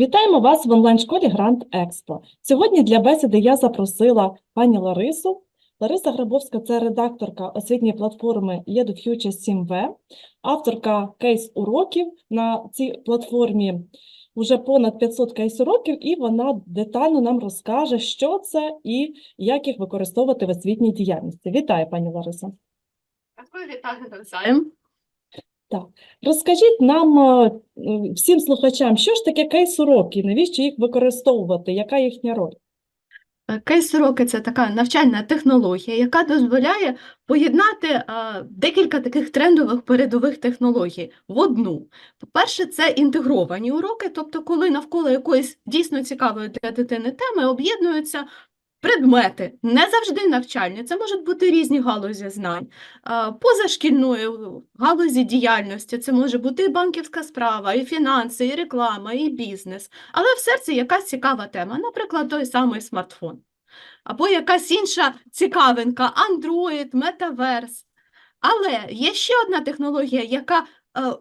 Вітаємо вас в онлайн-школі Грант Експо. Сьогодні для бесіди я запросила пані Ларису. Лариса Грабовська це редакторка освітньої платформи EduFuture 7V, авторка кейс-уроків на цій платформі. Вже понад 500 кейс-уроків, і вона детально нам розкаже, що це і як їх використовувати в освітній діяльності. Вітаю, пані Лариса. Дякую, вітаю навзаєм. Розкажіть нам, е, е, всім слухачам, що ж таке кейс-уроки, навіщо їх використовувати, яка їхня роль? Е, Кейс-уроки – це така навчальна технологія, яка дозволяє поєднати а, декілька таких трендових передових технологій в одну. По-перше, це інтегровані уроки, тобто коли навколо якоїсь дійсно цікавої для дитини теми об'єднуються предмети, не завжди навчальні, це можуть бути різні галузі знань, позашкільної галузі діяльності, це може бути і банківська справа, і фінанси, і реклама, і бізнес, але в серці якась цікава тема, наприклад, той самий смартфон. Або якась інша цікавинка, Android, Metaverse. Але є ще одна технологія, яка е,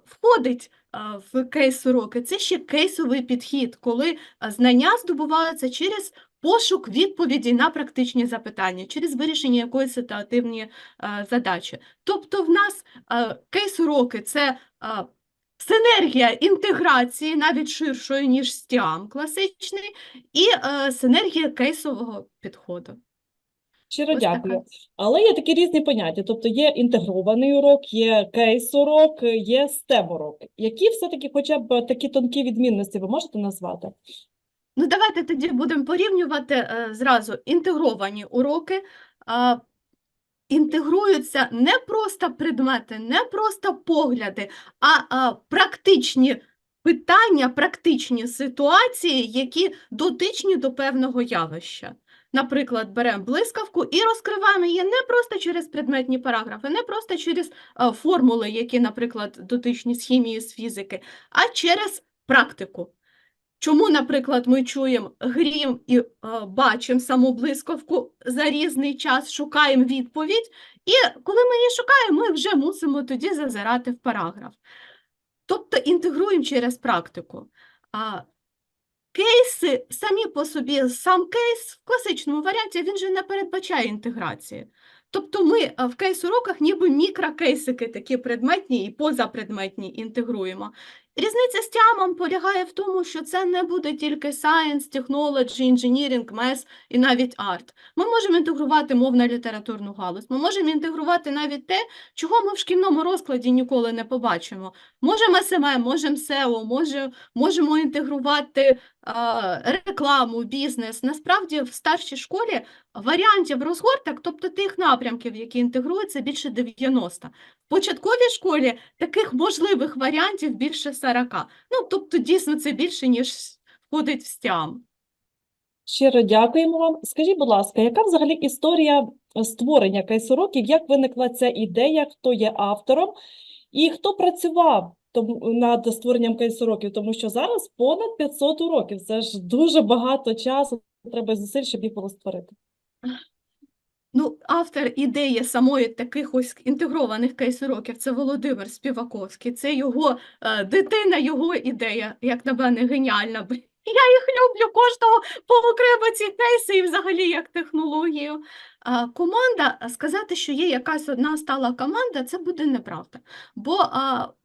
входить е, в кейс-уроки. Це ще кейсовий підхід, коли е, знання здобуваються через пошук відповідей на практичні запитання, через вирішення якоїсь ситуативної е, задачі. Тобто в нас е, кейс-уроки – це е, синергія інтеграції, навіть ширшої, ніж стіам класичний, і синергія кейсового підходу. Щиро Ось така. дякую. Але є такі різні поняття. Тобто є інтегрований урок, є кейс-урок, є STEM-урок. Які все-таки хоча б такі тонкі відмінності ви можете назвати? Ну, давайте тоді будемо порівнювати е, зразу інтегровані уроки. Інтегруються не просто предмети, не просто погляди, а, практичні питання, практичні ситуації, які дотичні до певного явища. Наприклад, беремо блискавку і розкриваємо її не просто через предметні параграфи, не просто через е, формули, які, наприклад, дотичні з хімії, з фізики, а через практику. Чому, наприклад, ми чуємо грім і е, бачимо саму блискавку за різний час, шукаємо відповідь, і коли ми її шукаємо, ми вже мусимо тоді зазирати в параграф. Тобто інтегруємо через практику. А, кейси самі по собі, сам кейс в класичному варіанті він же не передбачає інтеграції. Тобто ми е, в кейс-уроках ніби мікрокейсики такі предметні і позапредметні інтегруємо. Різниця з тямом полягає в тому, що це не буде тільки science, technology, engineering, math і навіть арт. Ми можемо інтегрувати мовно-літературну галузь, ми можемо інтегрувати навіть те, чого ми в шкільному розкладі ніколи не побачимо. Можемо СММ, можемо SEO, може, можемо інтегрувати рекламу, бізнес. Насправді в старшій школі варіантів розгорток, тобто тих напрямків, які інтегруються, більше 90. В початковій школі таких можливих варіантів більше 40. Ну, тобто, дійсно, це більше, ніж входить в стям. Щиро дякуємо вам. Скажіть, будь ласка, яка взагалі історія е, створення кейс-уроків? Як виникла ця ідея, хто є автором і хто працював тому- над створенням кейс-уроків? Тому що зараз понад 500 уроків. Це ж дуже багато часу, треба зусиль, щоб їх було створити. Ну, автор ідеї самої таких ось інтегрованих кейс-уроків – це Володимир Співаковський. Це його е, дитина, його ідея, як на мене, геніальна. Я їх люблю кожного по окремо ці кейси і взагалі як технологію. Команда, сказати, що є якась одна стала команда, це буде неправда. Бо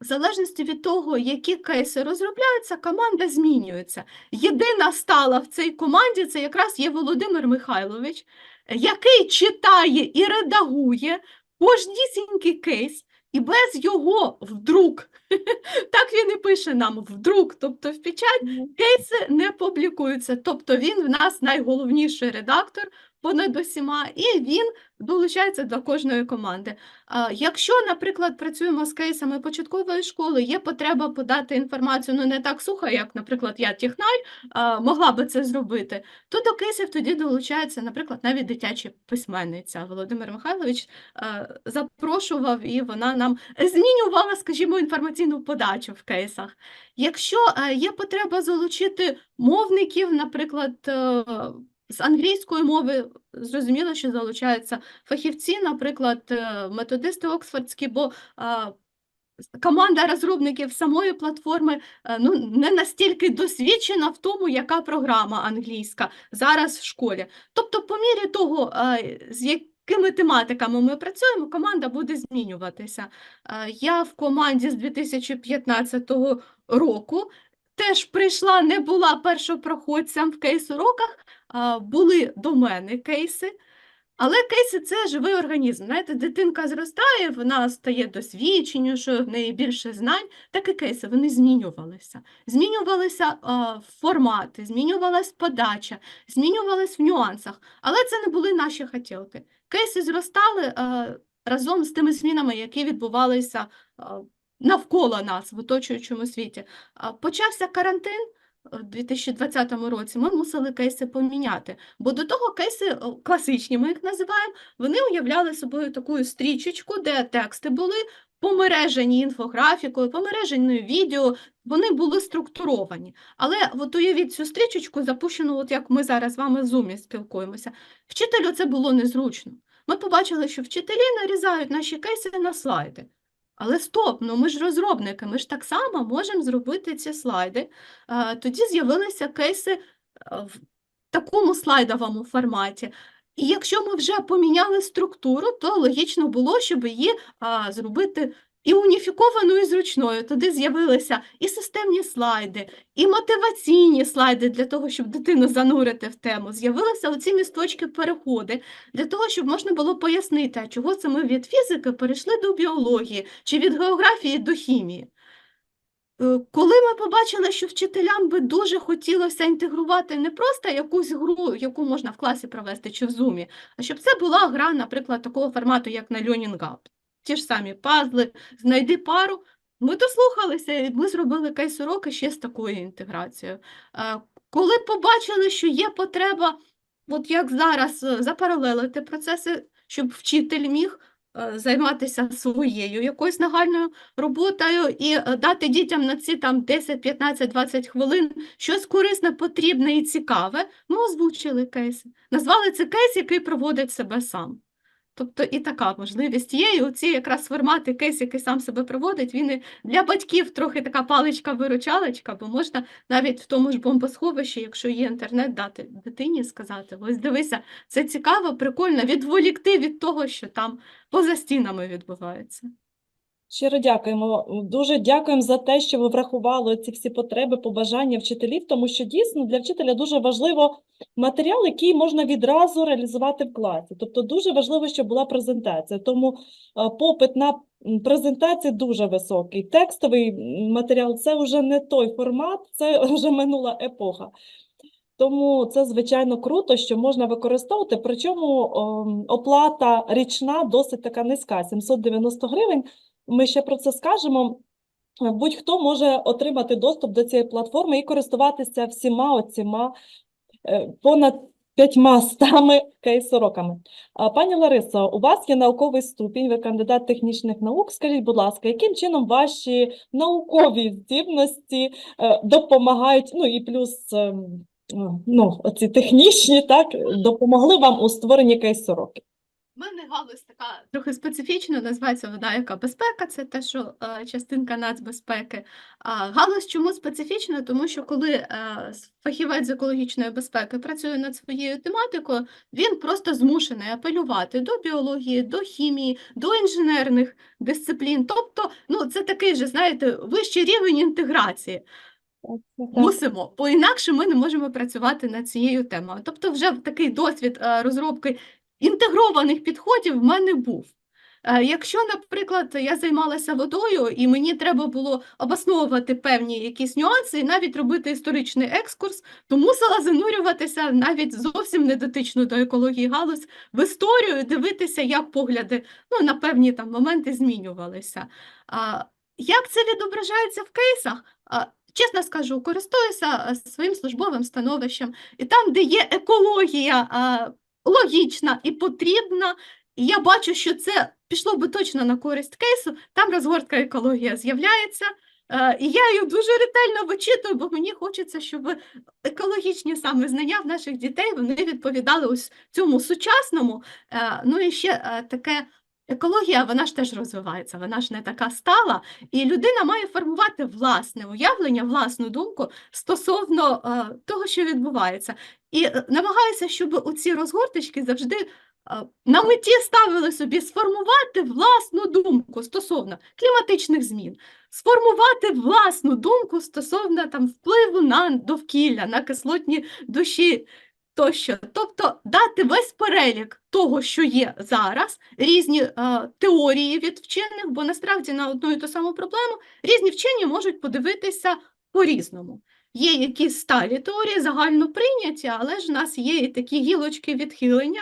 в залежності від того, які кейси розробляються, команда змінюється. Єдина стала в цій команді це якраз є Володимир Михайлович, який читає і редагує кожнісінький кейс, і без його вдруг, так він і пише нам вдруг, тобто в печать, кейси не публікуються. Тобто він в нас найголовніший редактор понад усіма, і він долучається до кожної команди. А, Якщо, наприклад, працюємо з кейсами початкової школи, є потреба подати інформацію ну не так сухо, як, наприклад, я технарь, а, могла би це зробити, то до кейсів тоді долучається, наприклад, навіть дитяча письменниця. Володимир Михайлович запрошував, і вона нам змінювала, скажімо, інформаційну подачу в кейсах. Якщо е, є потреба залучити мовників, наприклад, е, з англійської мови, зрозуміло, що залучаються фахівці, наприклад, е, методисти оксфордські, бо команда розробників самої платформи ну, не настільки досвідчена в тому, яка програма англійська зараз в школі. Тобто, по мірі того, з якими тематиками ми працюємо, команда буде змінюватися. Е, Я в команді з 2015 року теж прийшла, не була першопроходцем в кейс-уроках, були до мене кейси. Але кейси це живий організм. Знаєте, дитинка зростає, вона стає досвідченішою, в неї більше знань. Так і кейси вони змінювалися. Змінювалися а, формати, змінювалась подача, змінювалась в нюансах. Але це не були наші хотілки. Кейси зростали а, разом з тими змінами, які відбувалися а, навколо нас в оточуючому світі. А, Почався карантин. У 2020 році ми мусили кейси поміняти, бо до того кейси класичні, ми їх називаємо, вони уявляли собою таку стрічечку, де тексти були помережені інфографікою, помережені відео, вони були структуровані. Але от уявіть цю стрічечку, запущену, от як ми зараз з вами в Zoom спілкуємося. Вчителю це було незручно. Ми побачили, що вчителі нарізають наші кейси на слайди. Але стоп, ну ми ж розробники, ми ж так само можемо зробити ці слайди. Тоді з'явилися кейси е, в такому слайдовому форматі. І якщо ми вже поміняли структуру, то логічно було, щоб її зробити і уніфікованою, і зручною. Туди з'явилися і системні слайди, і мотиваційні слайди для того, щоб дитину занурити в тему. З'явилися оці місточки переходи для того, щоб можна було пояснити, чого це ми від фізики перейшли до біології чи від географії до хімії. Е, Коли ми побачили, що вчителям би дуже хотілося інтегрувати не просто якусь гру, яку можна в класі провести чи в зумі, а щоб це була гра, наприклад, такого формату, як на Up. Ті ж самі пазли, знайди пару. Ми дослухалися, і ми зробили кейс-уроки ще з такою інтеграцією. Е, Коли побачили, що є потреба, от як зараз, е, запаралелити процеси, щоб вчитель міг е, займатися своєю якоюсь нагальною роботою і дати дітям на ці там 10, 15, 20 хвилин щось корисне, потрібне і цікаве, ми озвучили кейси. Назвали це кейс, який проводить себе сам. Тобто і така можливість є, і оці якраз формати кейс, який сам себе проводить, він і для батьків трохи така паличка-виручалочка, бо можна навіть в тому ж бомбосховищі, якщо є інтернет, дати дитині сказати, ось дивися, це цікаво, прикольно, відволікти від того, що там поза стінами відбувається. Щиро дякуємо. Дуже дякуємо за те, що ви врахували ці всі потреби, побажання вчителів, тому що дійсно для вчителя дуже важливо матеріал, який можна відразу реалізувати в класі. Тобто дуже важливо, щоб була презентація. Тому е, попит на презентації дуже високий. Текстовий матеріал це вже не той формат, це вже минула епоха. Тому це звичайно круто, що можна використовувати. Причому ем, оплата річна досить така низька 790 гривень. Ми ще про це скажемо. Будь-хто може отримати доступ до цієї платформи і користуватися всіма оціма е, понад п'ятьма стами кейс-уроками. А, Пані Ларисо, у вас є науковий ступінь, ви кандидат технічних наук. Скажіть, будь ласка, яким чином ваші наукові здібності е, допомагають, ну і плюс е, ну, оці технічні, так, допомогли вам у створенні кейс-уроків? У мене галузь така трохи специфічна, називається вона яка безпека, це те, що е, частинка нацбезпеки. А галузь чому специфічна? Тому що коли е, фахівець з екологічної безпеки працює над своєю тематикою, він просто змушений апелювати до біології, до хімії, до інженерних дисциплін. Тобто, ну це такий же, знаєте, вищий рівень інтеграції. Мусимо, бо інакше ми не можемо працювати над цією темою. Тобто, вже такий досвід е, розробки інтегрованих підходів в мене був. Е, Якщо, наприклад, я займалася водою і мені треба було обосновувати певні якісь нюанси і навіть робити історичний екскурс, то мусила занурюватися навіть зовсім не дотичну до екології галузь в історію, дивитися, як погляди ну, на певні там моменти змінювалися. А, Як це відображається в кейсах? А, Чесно скажу, користуюся е, своїм службовим становищем, і там, де є екологія логічна і потрібна, і я бачу, що це пішло би точно на користь кейсу, там розгортка екологія з'являється. е, І я її дуже ретельно вичитую, бо мені хочеться, щоб екологічні саме знання в наших дітей вони відповідали ось цьому сучасному. Е, Ну і ще е, таке екологія, вона ж теж розвивається, вона ж не така стала, і людина має формувати власне уявлення, власну думку стосовно е, того, що відбувається. І е, намагаюся, щоб у ці розгорточки завжди е, на меті ставили собі сформувати власну думку стосовно кліматичних змін, сформувати власну думку стосовно там впливу на довкілля, на кислотні душі тощо. Тобто дати весь перелік того, що є зараз, різні е, теорії від вчених, бо насправді на одну і ту саму проблему різні вчені можуть подивитися по-різному. Є якісь сталі теорії, загально прийняті, але ж в нас є і такі гілочки відхилення,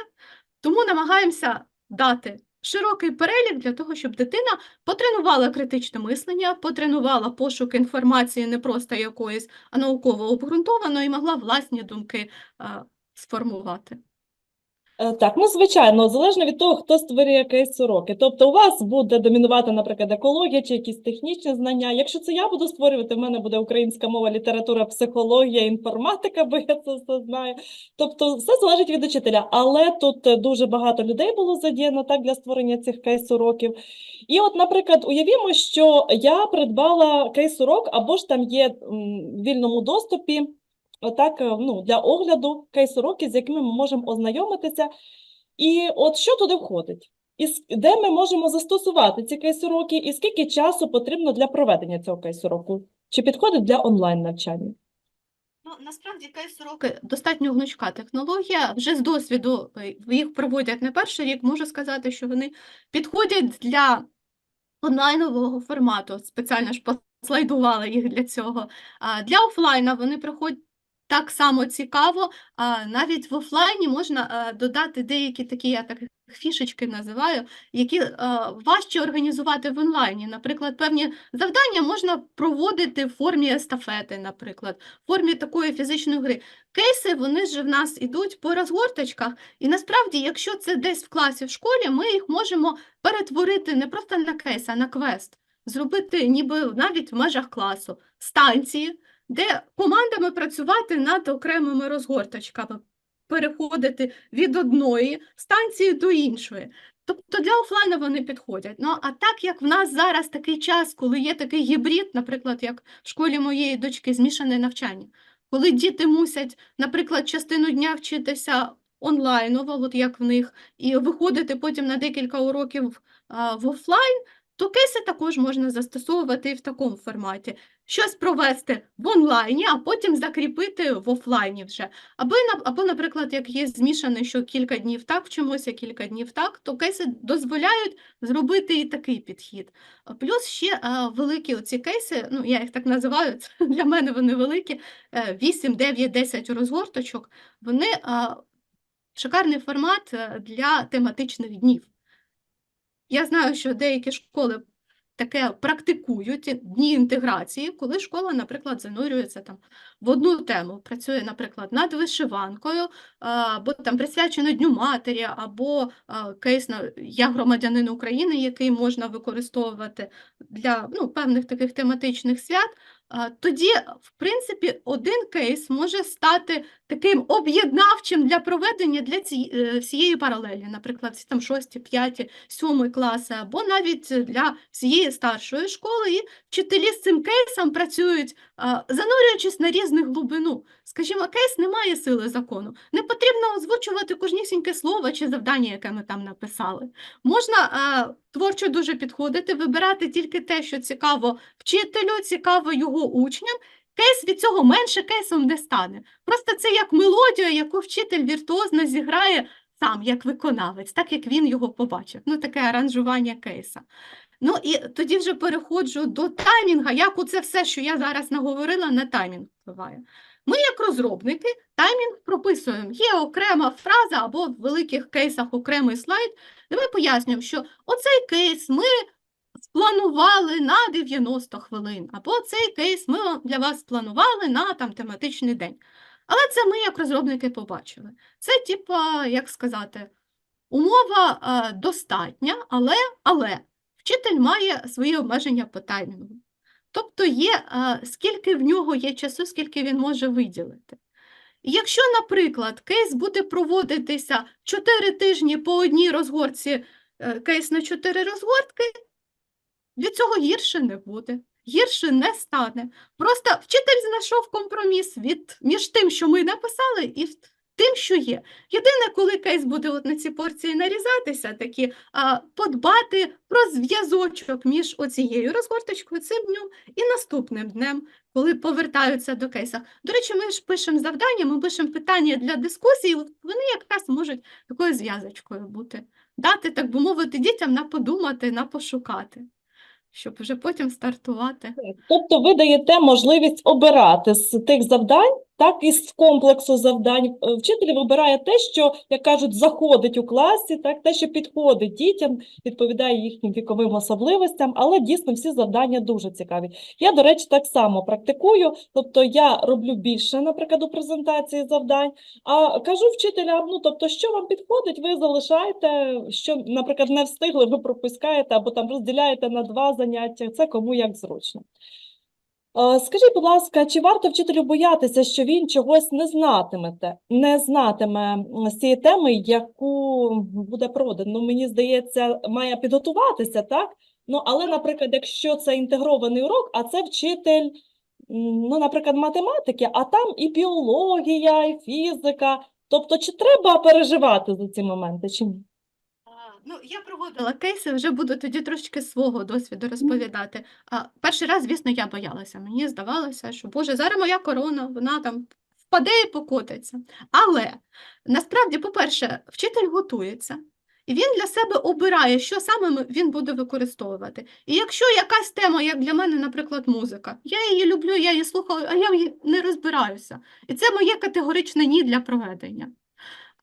тому намагаємося дати широкий перелік для того, щоб дитина потренувала критичне мислення, потренувала пошук інформації не просто якоїсь, а науково обґрунтованої, і могла власні думки е, сформувати. Е, Так, ну звичайно, залежно від того, хто створює якісь уроки. Тобто, у вас буде домінувати, наприклад, екологія чи якісь технічні знання. Якщо це я буду створювати, в мене буде українська мова, література, психологія, інформатика, бо я це все знаю. Тобто, все залежить від учителя. Але тут е, дуже багато людей було задіяно так для створення цих кейс-уроків. І от, наприклад, уявімо, що я придбала кейс-урок, або ж там є в вільному доступі. Отак, е, ну, для огляду кейс-уроки, з якими ми можемо ознайомитися. І от що туди входить? І де ми можемо застосувати ці кейс-уроки, і скільки часу потрібно для проведення цього кейс-уроку? Чи підходить для онлайн-навчання? Ну, насправді кейс-уроки достатньо гнучка технологія. Вже з досвіду е, їх проводять не перший рік. Можу сказати, що вони підходять для онлайнового формату. Спеціально ж послайдувала їх для цього. А для офлайна вони приходять так само цікаво. Навіть в офлайні можна е, додати деякі такі, я так фішечки називаю, які е, важче організувати в онлайні. Наприклад, певні завдання можна проводити в формі естафети, наприклад, в формі такої фізичної гри. Кейси, вони ж в нас ідуть по розгорточках, і насправді, якщо це десь в класі в школі, ми їх можемо перетворити не просто на кейс, а на квест, зробити ніби навіть в межах класу станції, де командами працювати над окремими розгорточками, переходити від одної станції до іншої. Тобто для офлайну вони підходять. Ну а так як в нас зараз такий час, коли є такий гібрид, наприклад, як в школі моєї дочки, змішане навчання, коли діти мусять, наприклад, частину дня вчитися онлайново, от як в них, і виходити потім на декілька уроків а, в офлайн, то кейси також можна застосовувати і в такому форматі. Щось провести в онлайні, а потім закріпити в офлайні вже. Або, або, наприклад, як є змішане, що кілька днів так вчимося, кілька днів так, то кейси дозволяють зробити і такий підхід. Плюс ще а, великі оці кейси, ну я їх так називаю, для мене вони великі, е, 8, 9, 10 розгорточок, вони а, шикарний формат е, для тематичних днів. Я знаю, що деякі школи таке практикують дні інтеграції, коли школа, наприклад, занурюється там в одну тему, працює, наприклад, над вишиванкою, або там присвячено Дню матері, або кейс на я громадянин України, який можна використовувати для ну, певних таких тематичних свят. Тоді, в принципі, один кейс може стати таким об'єднавчим для проведення для е, всієї паралелі, наприклад, всі там 6, 5, 7 класи, або навіть для всієї старшої школи, і вчителі з цим кейсом працюють, занурюючись на різних глибину. Скажімо, кейс не має сили закону. Не потрібно озвучувати кожнісіньке слово чи завдання, яке ми там написали. Можна а, творчо дуже підходити, вибирати тільки те, що цікаво вчителю, цікаво його учням. Кейс від цього менше кейсом не стане. Просто це як мелодія, яку вчитель віртуозно зіграє сам, як виконавець, так як він його побачив. Ну, таке аранжування кейса. Ну і тоді вже переходжу до таймінга, як оце все, що я зараз наговорила, на таймінг впливає. Ми, як розробники, таймінг прописуємо. Є окрема фраза або в великих кейсах окремий слайд, де ми пояснюємо, що оцей кейс ми спланували на 90 хвилин, або цей кейс ми для вас спланували на там, тематичний день. Але це ми, як розробники, побачили. Це, типа, як сказати, умова е, достатня, але, але вчитель має свої обмеження по таймінгу. Тобто є, скільки в нього є часу, скільки він може виділити. Якщо, наприклад, кейс буде проводитися 4 тижні по одній розгорці е, кейс на 4 розгортки, від цього гірше не буде. Гірше не стане. Просто вчитель знайшов компроміс від, між тим, що ми написали, і тим, що є. Єдине, коли кейс буде от на ці порції нарізатися, такі а, подбати про зв'язочок між оцією розгорточкою цим днем і наступним днем, коли повертаються до кейса. До речі, ми ж пишемо завдання, ми пишемо питання для дискусії, вони якраз можуть такою зв'язочкою бути. Дати, так би мовити, дітям на подумати, на пошукати, щоб вже потім стартувати. Тобто ви даєте можливість обирати з тих завдань, так, із комплексу завдань. Е, Вчитель вибирає те, що, як кажуть, заходить у класі, так, те, що підходить дітям, відповідає їхнім віковим особливостям, але дійсно всі завдання дуже цікаві. Я, до речі, так само практикую, тобто я роблю більше, наприклад, у презентації завдань, а кажу вчителям, ну, тобто, що вам підходить, ви залишаєте, що, наприклад, не встигли, ви пропускаєте або там розділяєте на два заняття, це кому як зручно. Скажіть, будь ласка, чи варто вчителю боятися, що він чогось не знатимете, не знатиме з цієї теми, яку буде продано? Ну, мені здається, має підготуватися, так? Ну, але, наприклад, якщо це інтегрований урок, а це вчитель, ну, наприклад, математики, а там і біологія, і фізика. Тобто, чи треба переживати за ці моменти, чи ні? Ну, я проводила кейси, вже буду тоді трошки свого досвіду розповідати. А, перший раз, звісно, я боялася. Мені здавалося, що Боже, зараз моя корона, вона там впаде і покотиться. Але насправді, по-перше, вчитель готується, і він для себе обирає, що саме він буде використовувати. І якщо якась тема, як для мене, наприклад, музика, я її люблю, я її слухаю, а я в її не розбираюся. І це моє категоричне ні для проведення.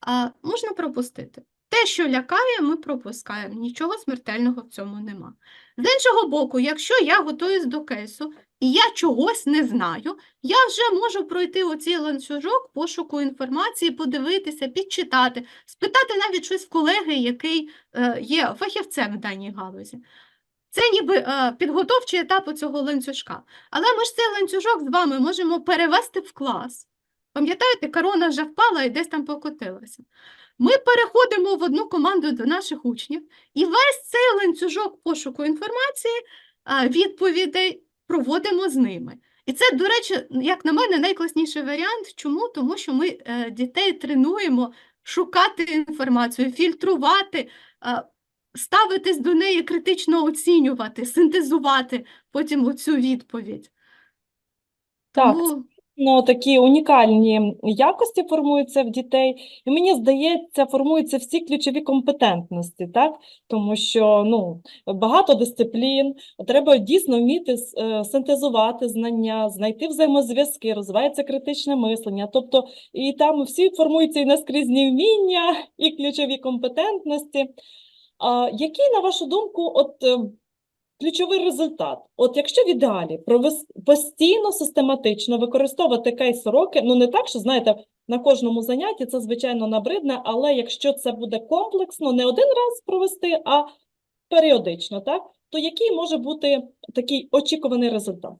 А, можна пропустити. Те, що лякає, ми пропускаємо. Нічого смертельного в цьому нема. З іншого боку, якщо я готуюсь до кейсу і я чогось не знаю, я вже можу пройти оцей ланцюжок пошуку інформації, подивитися, підчитати, спитати навіть щось в колеги, який е, є фахівцем в даній галузі. Це ніби е, підготовчий етап цього ланцюжка. Але ми ж цей ланцюжок з вами можемо перевести в клас. Пам'ятаєте, корона вже впала і десь там покотилася. Ми переходимо в одну команду до наших учнів, і весь цей ланцюжок пошуку інформації, відповідей проводимо з ними. І це, до речі, як на мене, найкласніший варіант. Чому? Тому що ми е, дітей тренуємо шукати інформацію, фільтрувати, ставитись до неї, критично оцінювати, синтезувати потім оцю відповідь. Так, Тому Ну, такі унікальні якості формуються в дітей, і мені здається, формуються всі ключові компетентності, так? Тому що ну, багато дисциплін, треба дійсно вміти е, синтезувати знання, знайти взаємозв'язки, розвивається критичне мислення. Тобто, і там всі формуються і наскрізні вміння, і ключові компетентності. Який, на вашу думку, от е, ключовий результат. От якщо в ідеалі постійно, систематично використовувати кейс-уроки, ну не так, що, знаєте, на кожному занятті це, звичайно, набридне, але якщо це буде комплексно, не один раз провести, а періодично, так, то який може бути такий очікуваний результат?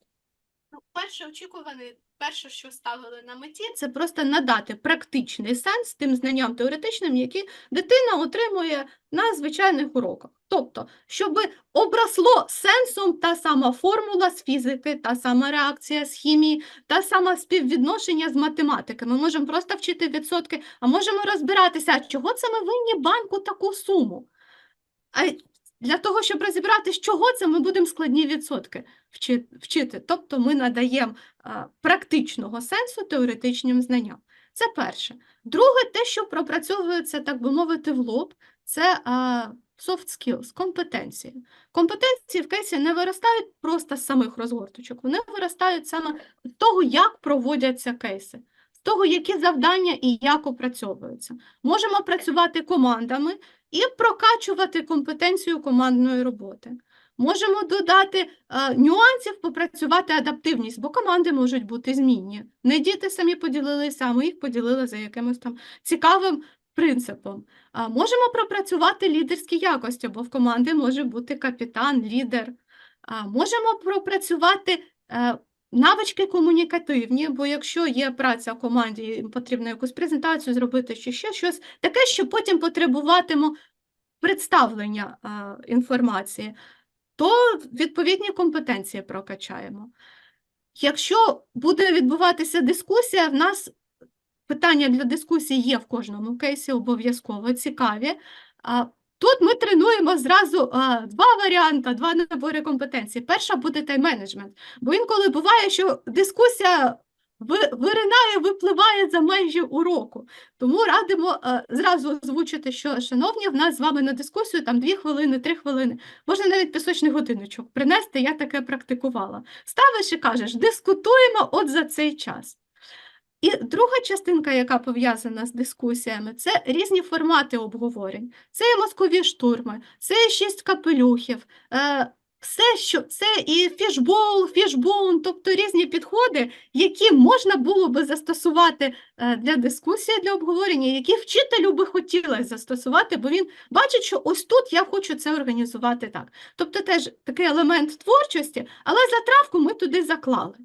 Ну, перше очікуване, перше, що ставили на меті, це просто надати практичний сенс тим знанням теоретичним, які дитина отримує на звичайних уроках. Тобто, щоб обросло сенсом та сама формула з фізики, та сама реакція з хімії, та сама співвідношення з математики. Ми можемо просто вчити відсотки, а можемо розбиратися, чого це ми винні банку таку суму. А для того, щоб розібратися, чого це, ми будемо складні відсотки вчити. Тобто ми надаємо практичного сенсу теоретичним знанням. Це перше. Друге, те, що пропрацьовується, так би мовити, в лоб, це soft skills, компетенції. Компетенції в кейсі не виростають просто з самих розгорточок, вони виростають саме з того, як проводяться кейси, з того, які завдання і як опрацьовуються. Можемо працювати командами і прокачувати компетенцію командної роботи. Можемо додати е, нюансів, попрацювати адаптивність, бо команди можуть бути змінні. Не діти самі поділилися, а ми їх поділили за якимось там цікавим принципом. Можемо пропрацювати лідерські якості, бо в команди може бути капітан, лідер. Можемо пропрацювати е, навички комунікативні, бо якщо є праця в команді, потрібно якусь презентацію зробити чи ще щось, таке, що потім потребуватимо представлення інформації, то відповідні компетенції прокачаємо. Якщо буде відбуватися дискусія, в нас питання для дискусії є в кожному кейсі, обов'язково цікаві. Тут ми тренуємо зразу а, два варіанти, два набори компетенцій. Перша буде тайм-менеджмент, бо інколи буває, що дискусія виринає, випливає за межі уроку. Тому радимо а, зразу озвучити, що, шановні, в нас з вами на дискусію там дві хвилини, три хвилини. Можна навіть пісочний годиночок принести, я таке практикувала. Ставиш і кажеш, дискутуємо от за цей час. І друга частинка, яка пов'язана з дискусіями, це різні формати обговорень. Це і мозкові штурми, це і шість капелюхів, е, все, що це і фішбол, фішбоун, тобто різні підходи, які можна було би застосувати е, для дискусії, для обговорення, які вчителю би хотілося застосувати, бо він бачить, що ось тут я хочу це організувати так. Тобто теж такий елемент творчості, але затравку ми туди заклали.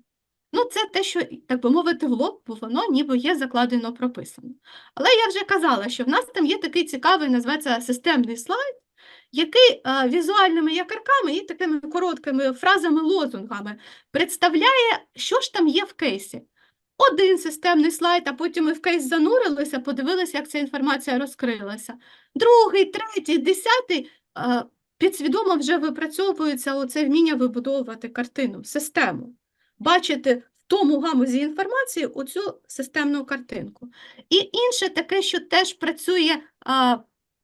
Ну, це те, що, так би мовити, в лоб, бо воно ніби є закладено, прописано. Але я вже казала, що в нас там є такий цікавий, називається системний слайд, який а, візуальними якорками і такими короткими фразами, лозунгами представляє, що ж там є в кейсі. Один системний слайд, а потім ми в кейс занурилися, подивилися, як ця інформація розкрилася. Другий, третій, десятий а, підсвідомо вже випрацьовується оце вміння вибудовувати картину, систему бачити в тому гамузі інформації оцю системну картинку. І інше таке, що теж працює а,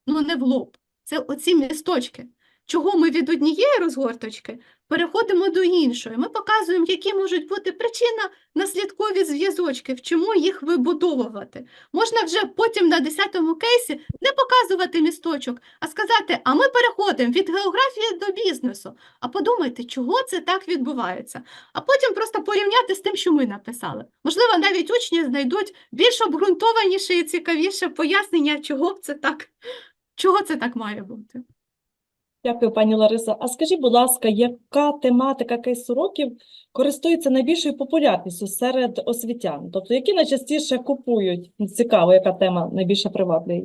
ну, не в лоб, це оці місточки. Чого ми від однієї розгорточки переходимо до іншої. Ми показуємо, які можуть бути причинно-наслідкові зв'язочки, в чому їх вибудовувати. Можна вже потім на 10-му кейсі не показувати місточок, а сказати, а ми переходимо від географії до бізнесу. А подумайте, чого це так відбувається? А потім просто порівняти з тим, що ми написали. Можливо, навіть учні знайдуть більш обґрунтованіше і цікавіше пояснення, чого це так, чого це так має бути. Дякую, пані Лариса. А скажіть, будь ласка, яка тематика кейс-уроків користується найбільшою популярністю серед освітян? Тобто, які найчастіше купують? Цікаво, яка тема найбільше приваблює?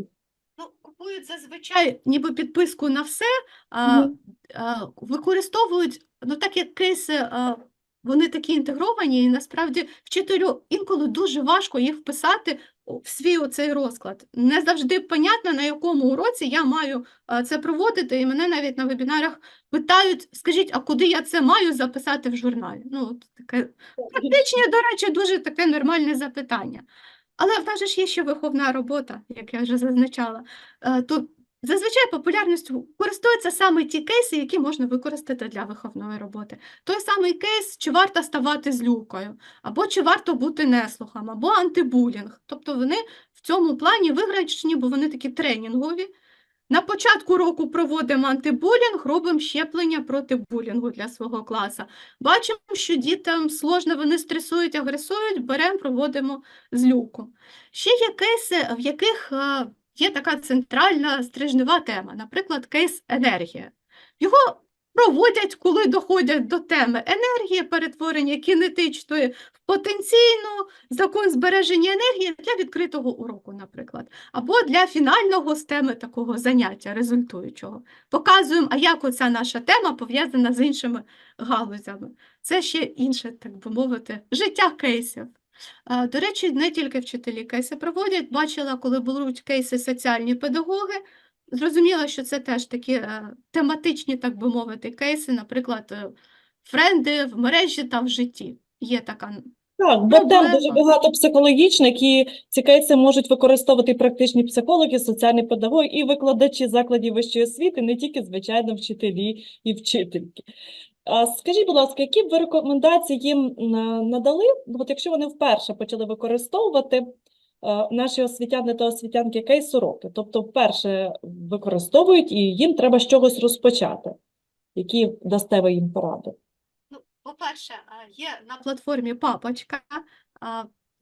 Ну, купують зазвичай ніби підписку на все, а, Мгм. а, використовують, ну так як кейси, а, вони такі інтегровані, і насправді вчителю інколи дуже важко їх вписати свій оцей розклад. Не завжди понятно, на якому уроці я маю це проводити, і мене навіть на вебінарах питають, скажіть, а куди я це маю записати в журналі? Ну, от таке практичне, до речі, дуже таке нормальне запитання. Але в нас ж є ще виховна робота, як я вже зазначала. Е, То зазвичай популярністю користуються саме ті кейси, які можна використати для виховної роботи. Той самий кейс, чи варто ставати злюкою, або чи варто бути неслухом, або антибулінг. Тобто вони в цьому плані виграчені, бо вони такі тренінгові. На початку року проводимо антибулінг, робимо щеплення проти булінгу для свого класу. Бачимо, що дітям сложно, вони стресують, агресують, беремо, проводимо злюку. Ще є кейси, в яких е, є така центральна стрижнева тема, наприклад, кейс енергія. Його проводять, коли доходять до теми енергії, перетворення кінетичної в потенційну, закон збереження енергії для відкритого уроку, наприклад, або для фінального з теми такого заняття, результуючого. Показуємо, а як оця наша тема пов'язана з іншими галузями. Це ще інше, так би мовити, життя кейсів. До речі, не тільки вчителі кейси проводять. Бачила, коли беруть кейси соціальні педагоги, зрозуміла, що це теж такі е, тематичні, так би мовити, кейси, наприклад, е, френди в мережі та в житті. Є така. Так, бо Проблема. дуже багато психологічних, і ці кейси можуть використовувати і практичні психологи, соціальні педагоги, і викладачі закладів вищої освіти, не тільки, звичайно, вчителі і вчительки. А скажіть, будь ласка, які б ви рекомендації їм надали, ну, от якщо вони вперше почали використовувати е, наші освітяни та освітянки кейс-уроки, тобто вперше використовують і їм треба з чогось розпочати, які дасте ви їм поради? Ну, по-перше, є на платформі папочка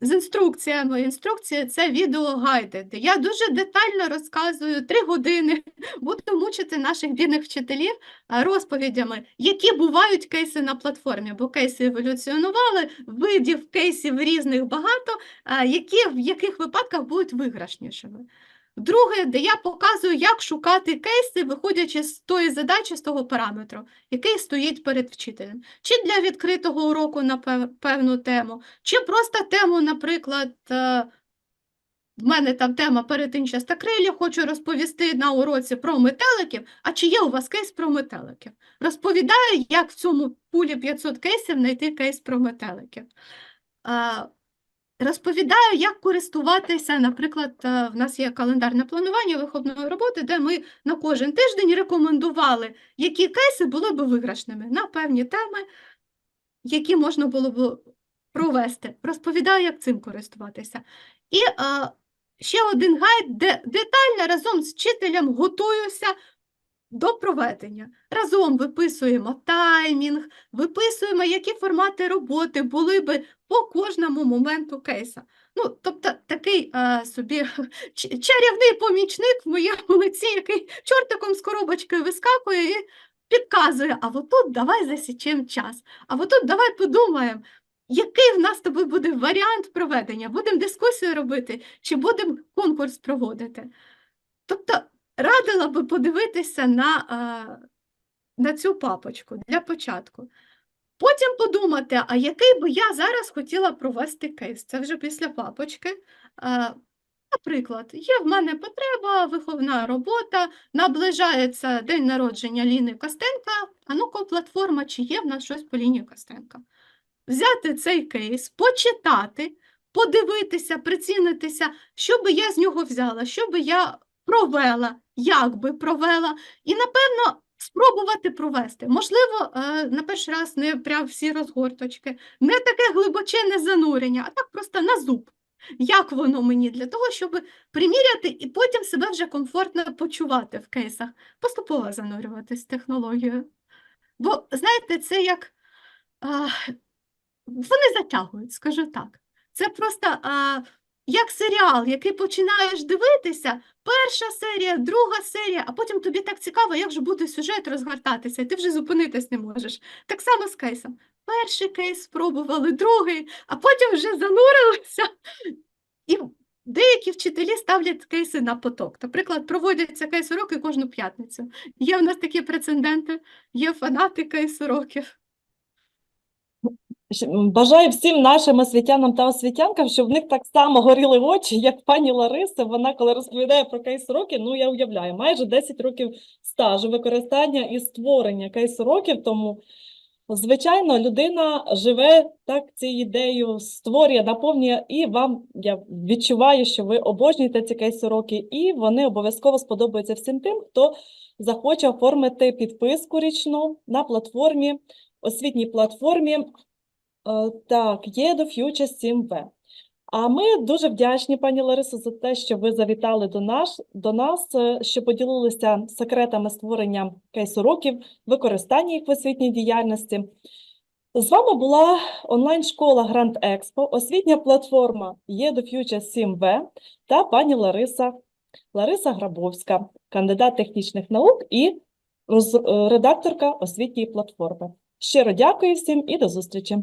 з інструкціями. Інструкція це відеогайди, де я дуже детально розказую три години, буду мучити наших бідних вчителів розповідями, які бувають кейси на платформі, бо кейси еволюціонували, видів кейсів різних багато, які в яких випадках будуть виграшнішими. Друге, де я показую, як шукати кейси, виходячи з тої задачі, з того параметру, який стоїть перед вчителем. Чи для відкритого уроку на певну тему, чи просто тему, наприклад, е, в мене там тема перетинчастокрилі, хочу розповісти на уроці про метеликів, а чи є у вас кейс про метеликів? Розповідаю, як в цьому пулі 500 кейсів знайти кейс про метеликів. Розповідаю, як користуватися, наприклад, е, в нас є календарне планування виховної роботи, де ми на кожен тиждень рекомендували, які кейси були б виграшними на певні теми, які можна було б провести. Розповідаю, як цим користуватися. І е, ще один гайд, де детально разом з вчителем готуюся до проведення. Разом виписуємо таймінг, виписуємо, які формати роботи були би по кожному моменту кейса. Ну, тобто такий е, собі чарівний помічник в моєму лиці, який чортиком з коробочкою вискакує і підказує, а отут давай засічемо час, а отут давай подумаємо, який в нас з тобою буде варіант проведення, будемо дискусію робити чи будемо конкурс проводити. Тобто радила би подивитися на, на цю папочку для початку. Потім подумати, а який би я зараз хотіла провести кейс. Це вже після папочки. Наприклад, є в мене потреба, виховна робота, наближається день народження Ліни Костенка, а ну-ка, платформа, чи є в нас щось по Ліні Костенка. Взяти цей кейс, почитати, подивитися, прицінитися, що би я з нього взяла, що би я провела, як би провела, і, напевно, спробувати провести. Можливо, е, на перший раз не прям всі розгорточки, не таке глибоченне занурення, а так просто на зуб. Як воно мені для того, щоб приміряти і потім себе вже комфортно почувати в кейсах, поступово занурюватись в технологію. Бо, знаєте, це як а, вони затягують, скажу так. Це просто а, як серіал, який починаєш дивитися, перша серія, друга серія, а потім тобі так цікаво, як же буде сюжет розгортатися, і ти вже зупинитись не можеш. Так само з кейсом. Перший кейс спробували, другий, а потім вже занурилися. І деякі вчителі ставлять кейси на поток. Наприклад, проводяться кейс-уроки кожну п'ятницю. Є в нас такі прецеденти, є фанати кейс-уроків. Щ- м, Бажаю всім нашим освітянам та освітянкам, щоб в них так само горіли очі, як пані Лариса. Вона, коли розповідає про кейс-уроки, ну я уявляю, майже 10 років стажу використання і створення кейс-уроків, тому, звичайно, людина живе так цією ідеєю, створює, наповнює, і вам, я відчуваю, що ви обожнюєте ці кейс-уроки, і вони обов'язково сподобаються всім тим, хто захоче оформити підписку річну на платформі, освітній платформі Так, є до Future 7V. А ми дуже вдячні, пані Ларисо, за те, що ви завітали до нас, до нас, е, що поділилися секретами створення кейс-уроків, використання їх в освітній діяльності. З вами була онлайн-школа Grand Expo, освітня платформа є Future 7V та пані Лариса, Лариса Грабовська, кандидат технічних наук і е, редакторка освітньої платформи. Щиро дякую всім і до зустрічі!